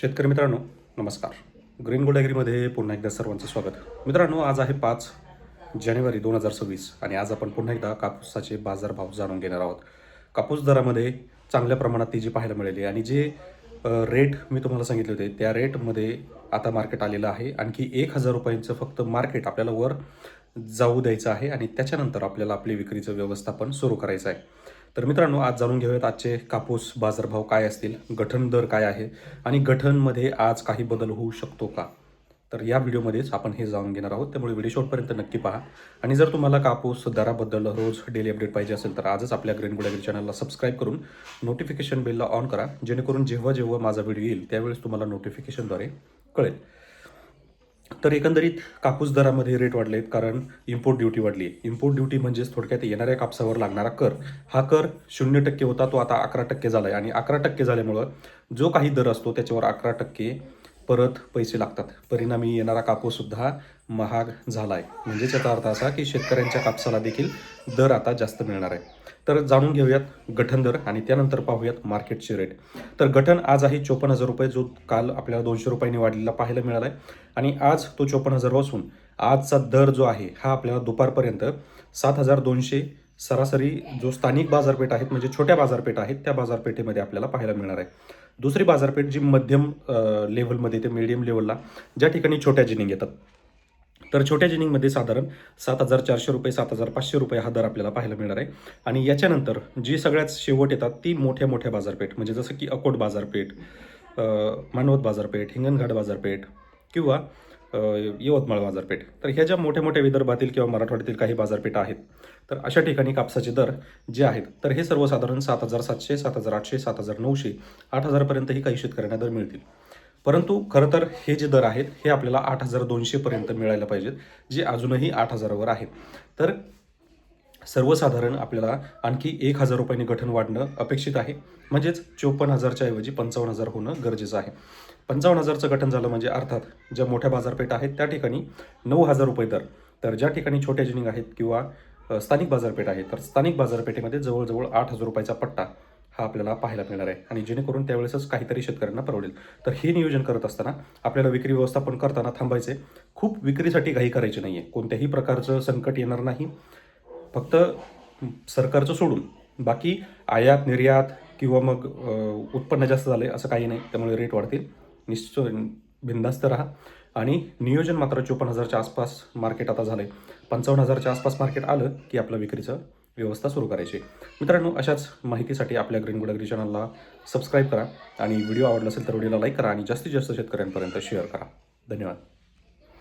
शेतकरी मित्रांनो नमस्कार. ग्रीन गोल्ड ॲग्रीमध्ये पुन्हा एकदा सर्वांचं स्वागत. मित्रांनो आज आहे पाच जानेवारी दोन हजार सव्वीस आणि आज आपण पुन्हा एकदा कापूसाचे बाजारभाव जाणून घेणार आहोत. कापूस दरामध्ये चांगल्या प्रमाणात तेजी पाहायला मिळाली आणि जे रेट मी तुम्हाला सांगितले होते त्या रेटमध्ये आता मार्केट आलेलं आहे. आणखी एक हजार रुपयांचं फक्त मार्केट आपल्याला वर जाऊ द्यायचं आहे आणि त्याच्यानंतर आपल्याला आपली विक्रीचं व्यवस्थापन सुरू करायचं आहे. तर मित्रांनो आज जाणून घेऊयात आजचे कापूस बाजारभाव काय असतील गठन दर काय आहे आणि गठनमध्ये आज काही बदल होऊ शकतो का? तर या व्हिडिओमध्येच आपण हे जाणून घेणार आहोत. त्यामुळे व्हिडिओ शॉर्टपर्यंत नक्की पहा. आणि जर तुम्हाला कापूस दराबद्दल रोज डेली अपडेट पाहिजे असेल तर आजच आपल्या ग्रीन गुडागिरी चॅनलला सबस्क्राईब करून नोटिफिकेशन बेलला ऑन करा जेणेकरून जेव्हा जेव्हा माझा व्हिडिओ येईल त्यावेळेस तुम्हाला नोटिफिकेशनद्वारे कळेल. तर एकंदरीत कापूस दरामध्ये रेट वाढले आहेत कारण इम्पोर्ट ड्युटी वाढली. आहे इम्पोर्ट ड्युटी म्हणजेच थोडक्यात येणाऱ्या कापसावर लागणारा कर. हा कर शून्य टक्के होता तो आता अकरा टक्के झाला आहे आणि अकरा टक्के झाल्यामुळं जो काही दर असतो त्याच्यावर अकरा टक्के परत पैसे लागतात. परिणामी येणारा कापूससुद्धा महाग झाला आहे म्हणजेच याचा अर्थ असा की शेतकऱ्यांच्या कापसाला देखील दर आता जास्त मिळणार आहे. तर जाणून घेऊयात गठन दर आणि त्यानंतर पाहूयात मार्केटचे रेट. तर गठन आज आहे चोपन्न हजार रुपये जो काल आपल्याला दोनशे रुपयांनी वाढलेला पाहायला मिळाला आहे आणि आज तो चोपन्न हजार असून आजचा दर जो आहे हा आपल्याला दुपारपर्यंत सात हजार दोनशे सरासरी जो स्थानिक बाजारपेठ आहेत म्हणजे छोट्या बाजारपेठ आहेत त्या बाजारपेठेमध्ये आपल्याला पाहायला मिळणार आहे. दुसरी बाजारपेठ जी मध्यम लेवलमध्ये ते मीडियम लेवलला ज्या ठिकाणी छोट्या जिनिंग येतात. तर छोट्या जिनिंगमध्ये साधारण सात हजार चारशे रुपये सात हजार पाचशे रुपये हा दर आपल्याला पाहायला मिळणार आहे. आणि याच्यानंतर जी सगळ्यात शेवट येतात ती मोठ्या मोठ्या बाजारपेठ म्हणजे जसं की अकोट बाजारपेठ मानवत बाजारपेठ हिंगणघाट बाजारपेठ किंवा यवतमाळ बाजारपेठ. तर ह्या ज्या मोठ्या मोठ्या विदर्भातील किंवा मराठवाड्यातील काही बाजारपेठा आहेत तर अशा ठिकाणी कापसाचे दर जे आहेत तर हे सर्वसाधारण सात हजार सातशे सात हजार आठशे सात हजार नऊशे आठ हजारपर्यंतही काही शेतकऱ्यांना दर मिळतील. परंतु खरं तर हे जे दर आहेत हे आपल्याला आठ हजार दोनशेपर्यंत मिळायला पाहिजेत जे अजूनही आठ हजारावर आहेत. तर सर्वसाधारण आपल्याला आणखी एक हजार रुपयांनी गठन वाढणं अपेक्षित आहे. म्हणजेच चोपन्न हजारच्या ऐवजी पंचावन्न हजार होणं गरजेचं आहे. पंचावन्न हजारचं गठन झालं म्हणजे अर्थात ज्या मोठ्या बाजारपेठ आहेत त्या ठिकाणी नऊ हजार रुपये दर. तर ज्या ठिकाणी छोट्या जिनिंग आहेत किंवा स्थानिक बाजारपेठ आहे तर स्थानिक बाजारपेठेमध्ये जवळजवळ आठ हजार रुपयाचा पट्टा हा आपल्याला पाहायला मिळणार आहे. आणि जेणेकरून त्यावेळेसच काहीतरी शेतकऱ्यांना परवडेल. तर हे नियोजन करत असताना आपल्याला विक्री व्यवस्थापन करताना थांबायचे खूप विक्रीसाठी घाई करायची नाही आहे कोणत्याही प्रकारचं संकट येणार नाही. फक्त सरकारचं सोडून बाकी आयात निर्यात किंवा मग उत्पन्न जास्त झाले असं काही नाही. त्यामुळे रेट वाढतील. निश्चय बिंदास्त राहा. आणि नियोजन मात्र चोपन्न हजारच्या आसपास मार्केट आता झालं आहे पंचावन्न हजारच्या आसपास मार्केट आलं की आपलं विक्रीचं व्यवस्था सुरू करायची. मित्रांनो अशाच माहितीसाठी आपल्या ग्रीन गुड चॅनलला सबस्क्राईब करा. आणि व्हिडिओ आवडला असेल तर व्हिडिओला लाईक करा आणि जास्तीत जास्त शेतकऱ्यांपर्यंत शेअर करा. धन्यवाद.